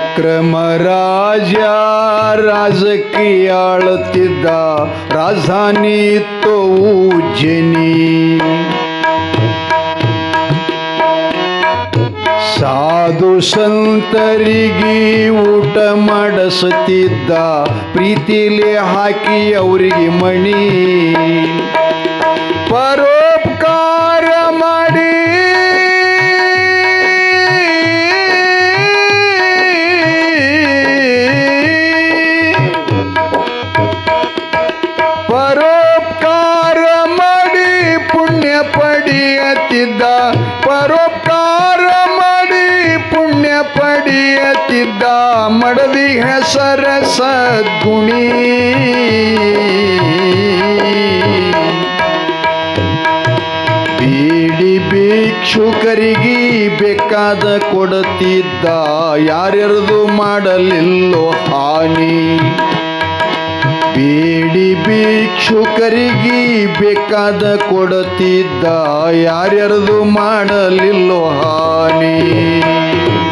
ವಿಕ್ರಮ ರಾಜ ರಾಜಕೀಯ ಆಳುತ್ತಿದ್ದ ರಾಜಧಾನಿ ಇತ್ತು ಉಜ್ಜಿನಿ. ಸಾಧು ಸಂತರಿಗೆ ಊಟ ಮಾಡಿಸುತ್ತಿದ್ದ, ಪ್ರೀತಿಲಿ ಹಾಕಿ ಅವರಿಗೆ ಮಣಿ. ಪಡೆಯತ್ತಿದ್ದ ಪರೋಪಕಾರ ಮಾಡಿ ಪುಣ್ಯ ಪಡೆಯತ್ತಿದ್ದ ಮಡದಿ ಹೆಸರ ಸದ್ಗುಣಿ. ಬೀಡಿ ಭಿಕ್ಷುಕರಿಗೆ ಬೇಕಾದ ಕೊಡುತ್ತಿದ್ದ ಯಾರ್ಯಾರದು ಮಾಡಲಿಲ್ಲೋ ಹಾನಿ. ಬೇಡಿ ಭಿಕ್ಷುಕರಿಗೆ ಬೇಕಾದ ಕೊಡುತ್ತಿದ್ದ ಯಾರ್ಯಾರದು ಮಾಡಲಿಲ್ಲೋ ಹಾನಿ.